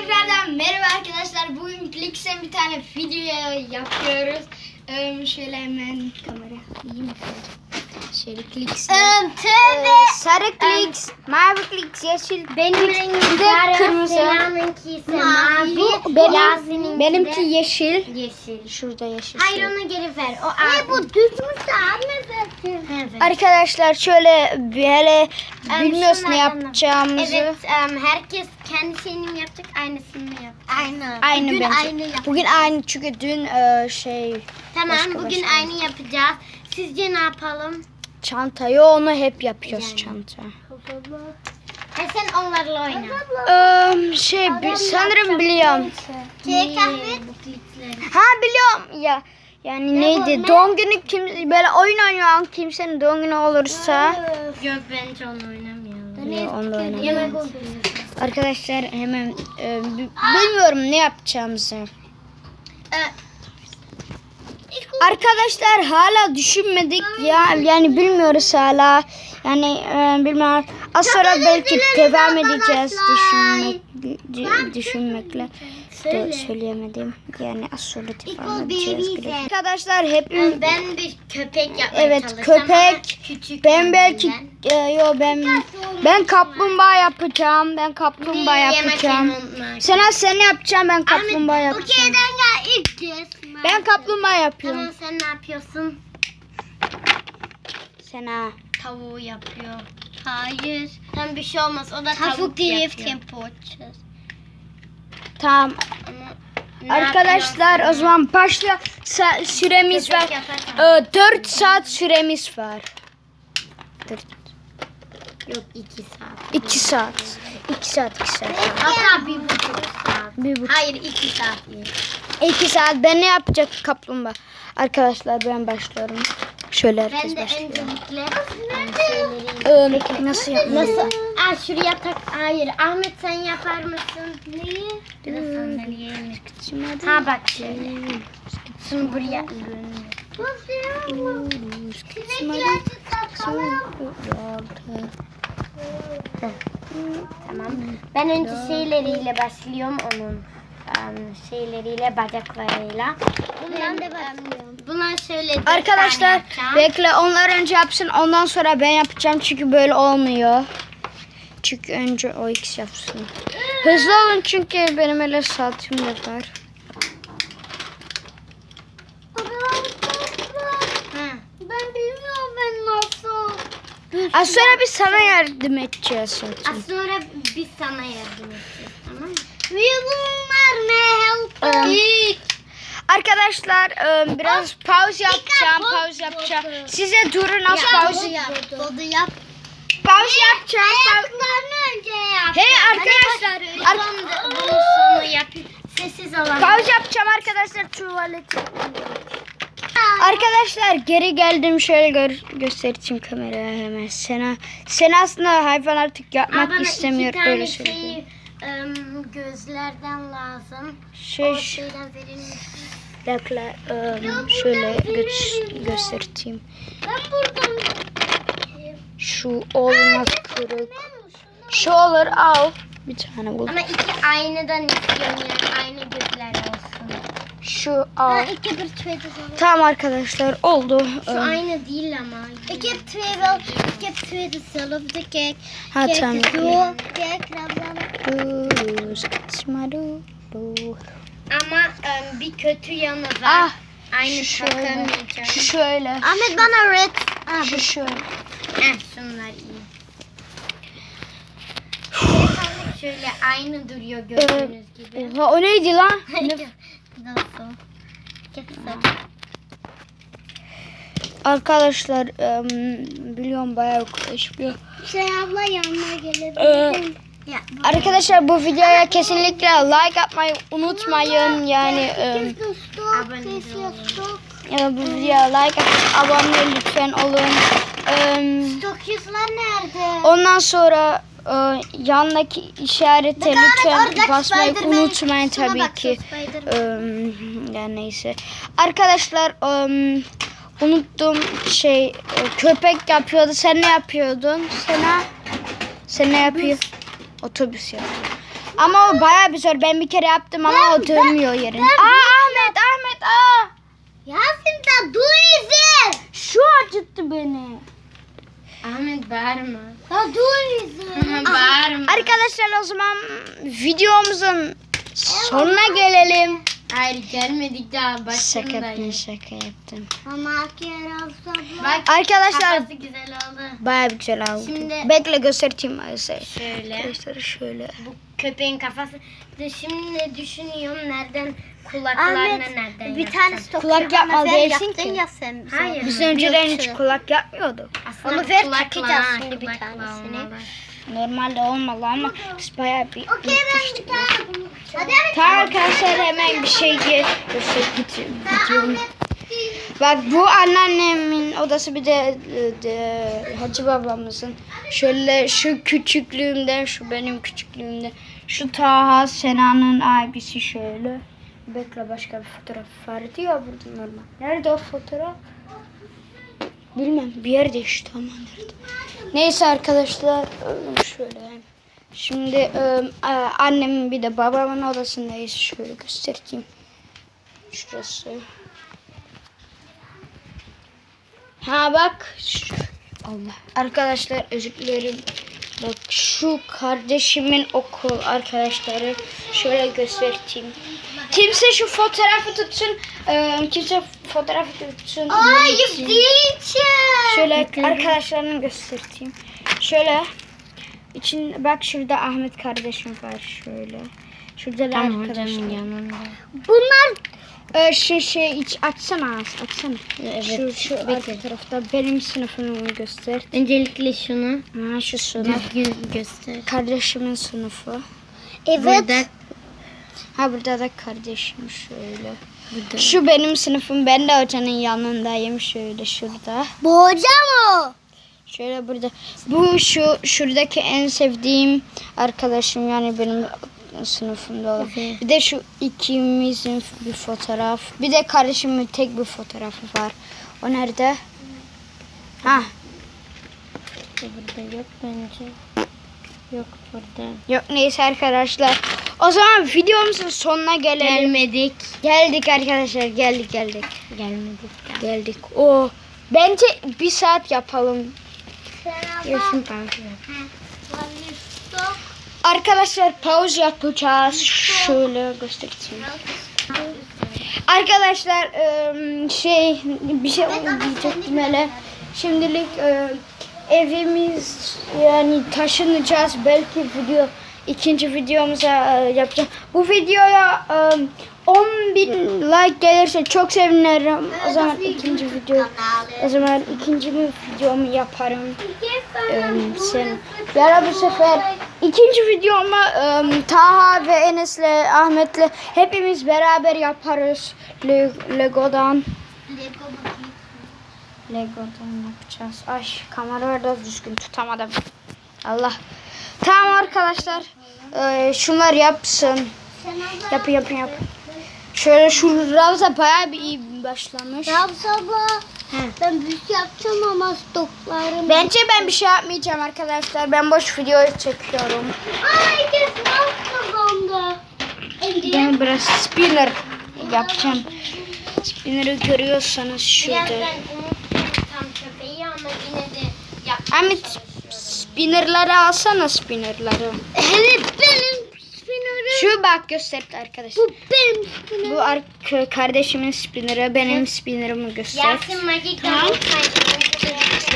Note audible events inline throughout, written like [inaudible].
tekrardan merhaba arkadaşlar. Bugün Clicks'e bir tane video yapıyoruz. Ee, şöyle hemen kamera iyi? Şöyle Clicks'e. tövbe. sarı Clicks, mavi Clicks, yeşil Benim rengim de kırmızı. Sena'nınki ise mavi, Bu benim, benimki yeşil. yeşil. Şurada yeşil. Hayır onu geri ver. O ne bu de anne Evet. Arkadaşlar şöyle bir hele Em, bilmiyoruz ne yapacağımızı. Evet, em, herkes kendi şeyini mi yapacak, aynısını mı yapacak? Aynı. Aynı bugün bence. aynı yapacağız. Bugün aynı çünkü dün e, şey Tamam, başka bugün başka. aynı yapacağız. Sizce ne yapalım? çantayı onu hep yapıyoruz Yani. çanta. E sen onlarla oyna. Ee, şey bi- sanırım biliyorum. Kek kahve. Ha biliyorum ya. Yani neydi? ne? Doğum günü kim böyle oyun oynayan kimsenin doğum günü olursa Yok bence onu oynamayalım. Yok, onu da Yemek oynamayalım. Arkadaşlar hemen e, bi- bilmiyorum ne yapacağımızı. Ee, Arkadaşlar hala düşünmedik ya yani bilmiyoruz hala. Yani e, bilmiyorum. Az sonra belki devam edeceğiz düşünmek dü- düşünmekle. De, söyleyemedim. Yani az sonra devam edeceğiz. Arkadaşlar hepimiz Ben bir köpek yapmaya Evet, köpek. ben belki e, yo ben ben kaplumbağa yapacağım. Ben kaplumbağa yapacağım. Sana sen yapacağım ben kaplumbağa yapacağım. Okey'den gel ilk kez. Ben kaplumbağa yapıyorum. Tamam sen ne yapıyorsun? Sana. Tavuğu yapıyor. Hayır. Tam bir şey olmaz. O da tavuk, yapıyor. Tamam. Ama Arkadaşlar o zaman başla süremiz var. Köpek yaparsan- Ee, 4 saat süremiz var. Dört- Yok iki saat. 2 saat. 2 saat 2 saat. Hatta bir buçuk saat. Bir buçuk. Hayır iki saat. 2 saat ben ne yapacak kaplumbağa? Arkadaşlar ben başlıyorum. Şöyle Ben herkes de başlıyor. öncelikle Ee, nasıl yapmalıyım? Nasıl? Aa şuraya tak. Hayır. Ahmet sen yapar mısın? Neyi? Bir de sandalyeye mi? Ha bak şöyle. Şunu buraya. Tamam. Ben önce şeyleriyle başlıyorum onun. em, şeyleriyle bacaklarıyla. Ben de başlıyorum. Buna şöyle dört Arkadaşlar bekle onlar önce yapsın ondan sonra ben yapacağım çünkü böyle olmuyor. Çünkü önce o ikisi yapsın. Hızlı olun çünkü benim öyle saatim de var. Ha. Ben bilmiyorum ben nasıl. Az sonra biz sana yardım edeceğiz zaten. Az sonra biz sana yardım edeceğiz tamam mı? Ve bunlar ne help Arkadaşlar biraz pause yapacağım, pause yapacağım. Size durun az pause. yap. Bodu yap. Pause yapacağım. Ayaklarını önce yap. Hey arkadaşlar, Ar- ar- bunu sonu yap. Sessiz olan. pause yapacağım arkadaşlar tuvalete. Arkadaşlar geri geldim şöyle gör, göstereyim kameraya hemen. Sena, Sena aslında hayvan artık Aa, yapmak bana istemiyor iki öyle söyleyeyim. şey em, gözlerden lazım. Şey, o şeyden verir misin? dakika, e, şöyle gö- göstereyim. Ben buradan Şu olmak kırık. Şu olur al. Bir tane bul. Ama iki aynıdan istiyorum yani aynı gözler. Şu al. iki bir Tamam arkadaşlar oldu. Şu Ee, aynı değil ama. İki tweede, iki tweede salıp kek. Ha tamam. kek Ama em, bir kötü yanı var. Ah aynı şöyle. takamayacağım. Şu şöyle. Ahmet bana red. Ah, Şu şöyle. Heh, şunlar iyi. Şöyle aynı duruyor gördüğünüz gibi. Oha o neydi lan? [laughs] Nasıl? Güzel. Arkadaşlar biliyorum bayağı konuşuyor. Şey abla yanına gelebilir Ee, Ya, Arkadaşlar bu videoya kesinlikle like atmayı unutmayın. Yani em, Abone olun. ya bu videoya like atıp abone lütfen olun. Em, Stokçular nerede? ondan sonra e, yanındaki işarete lütfen basmayı unutmayın tabii ki. Em, yani neyse. Arkadaşlar em, unuttum şey e, köpek yapıyordu. Sen ne yapıyordun? Sana sen ne yapıyor? Otobüs yapıyor. Ama o bayağı bir zor. Ben bir kere yaptım ama Ben- o dönmüyor yerine. Aa Ahmet Ahmet aa. Yasin de dur izin. Şu acıttı beni. Ahmet bağırma. Ya dur izin. bağırma. Arkadaşlar o zaman videomuzun sonuna gelelim. Hayır gelmedik daha Şaka başındayız. yaptım şaka yaptım. Ama. Bak Arkadaşlar kafası güzel oldu. bir güzel oldu. Şimdi- Bekle göstereyim size. Şöyle. Arkadaşlar şöyle. Bu köpeğin kafası. De Şimdi düşünüyorum nereden kulaklarına Ahmet nereden bir yapsam. tane stok Kulak yapma değilsin yaptın ki. ya sen bize. Hayır. Biz önceden hiç kulak yapmıyorduk. Aslında Onu ver, takacağız şimdi bir tanesini. olmalı. Normalde olmalı ama biz bayağı bir bunu. Hadi Tamam arkadaşlar hemen bir şey göster gidiyorum. Bak bu anneannemin odası bir de, de Hacı babamızın. Şöyle şu küçüklüğümde, şu benim küçüklüğümde. Şu Taha Sena'nın abisi şöyle. Bekle başka bir fotoğraf vardı ya burada normal. Nerede o fotoğraf? Bilmem bir yerde işte ama nerede. Neyse arkadaşlar ıı, şöyle. Şimdi ıı, annemin bir de babamın odasındayız. Şöyle göstereyim. Şurası. Ha bak. Allah. Arkadaşlar özür dilerim. Bak şu kardeşimin okul arkadaşları şöyle göstereyim. Kimse şu fotoğrafı tutsun. kimse fotoğrafı tutsun. Ay Çeksin. için. Şöyle arkadaşlarını göstereyim. Şöyle için bak şurada Ahmet kardeşim var şöyle. Şurada da arkadaşlar. yanında. Bunlar Ee, şu şey iç açsana açsana. Evet, Şu şu arka tarafta benim sınıfımı göster. Öncelikle şunu Ha şu sınıf. düzgün göster. Kardeşimin sınıfı. evet. Burada Ha burada da kardeşim şöyle. Burada. Şu benim sınıfım. Ben de hocanın yanındayım şöyle şurada. Bu hoca mı? Şöyle burada. Bu şu şuradaki en sevdiğim arkadaşım yani benim sınıfımda olan. Evet. Bir de şu ikimizin bir fotoğraf. Bir de kardeşimin tek bir fotoğrafı var. O nerede? Ha, Burada yok bence. Yok burada. yok neyse arkadaşlar. O zaman videomuzun sonuna gelelim. Gelmedik. Geldik arkadaşlar, geldik geldik. Gelmedik. Geldik. O bence bir saat yapalım. Yaşın pavşı. Arkadaşlar pause yapacağız. Şöyle göstereyim. Arkadaşlar ıı, şey bir şey diyecektim hele. Şimdilik ıı, evimiz yani taşınacağız. Belki video ikinci videomuza ıı, yapacağım. Bu videoya ıı, 10 bin like gelirse çok sevinirim. O zaman ikinci video o zaman ikinci videomu yaparım. Em, sen ya bu sefer ikinci videomu Taha ve Enes'le Ahmet'le hepimiz beraber yaparız Le- Lego'dan. Lego'dan yapacağız. Ay kamera biraz düzgün tutamadım. Allah. Tamam arkadaşlar. Ee, şunlar yapsın. Yap yap yap. Şöyle şu Ravza bayağı bir iyi başlamış. Ya sabah ben büyük yapacağım ama stoklarım. Bence ben bir şey yapmayacağım arkadaşlar. Ben boş video çekiyorum. Ay kes kazandı. Ben biraz spinner yapacağım. Spinner'ı görüyorsanız şurada. ben unuttum tam köpeği ama yine de yap. Ahmet spinner'ları alsana spinner'ları. Evet benim spinnerim. Şu bak gösterdi arkadaşlar. Bu benim spinnerim. Bu ar- kardeşimin spinner'ı benim spinner'ımı göster. Yasin magik Tamam.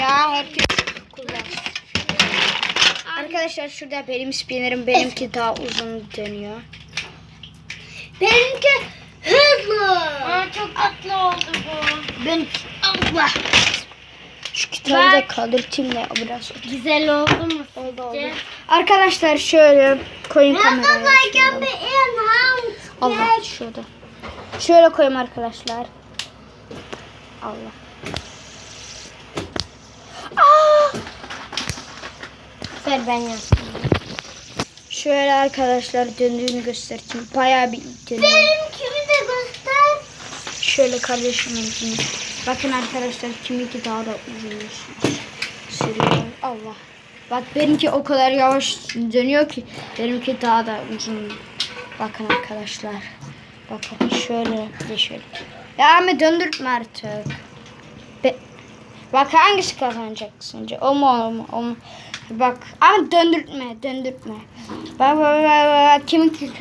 Ya herkes kullansın. Arkadaşlar şurada benim spinner'ım benimki daha uzun dönüyor. Benimki hızlı. Aa, çok tatlı oldu bu. Ben Allah. Şu kitabı da kaldırtayım da biraz. Güzel oldu mu? Oldu oldu. Arkadaşlar şöyle koyun house. Allah şurada. Şöyle koyayım arkadaşlar. Allah. Aa! Ver ben yaptım. Şöyle arkadaşlar döndüğünü göstereyim. Bayağı bir dönüyor. Benimkini de göster. Şöyle kardeşimin. Bakın arkadaşlar kiminki daha da uzun sürüyor. Allah. Bak benimki o kadar yavaş dönüyor ki benimki daha da uzun. Bakın arkadaşlar. Bakın şöyle de şöyle. Ya Ahmet döndürtme artık. Be- Bak hangisi kazanacak sence? O mu o mu? O mu? Bak ama döndürtme, döndürtme. Bak bak bak, bak, kiminki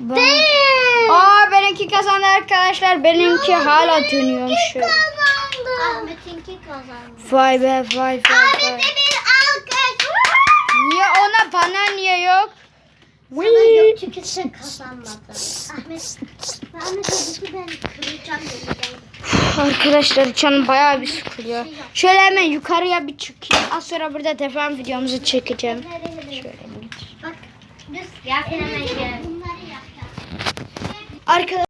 Bak. Aa benimki kazandı arkadaşlar. Benimki hala dönüyor şu. Ahmet'inki kazandı. Vay be vay vay vay. Ahmet'e bir alkış. Niye ona bana niye yok? Sana yok çünkü sen kazanmadın. Ahmet, Ahmet dedi ben kıracağım. Arkadaşlar canım bayağı bir sıkılıyor. Şöyle hemen yukarıya bir çıkayım. Az sonra burada devam videomuzu çekeceğim. Şöyle bir- Bak düz yap hemen gel. Arkadaşlar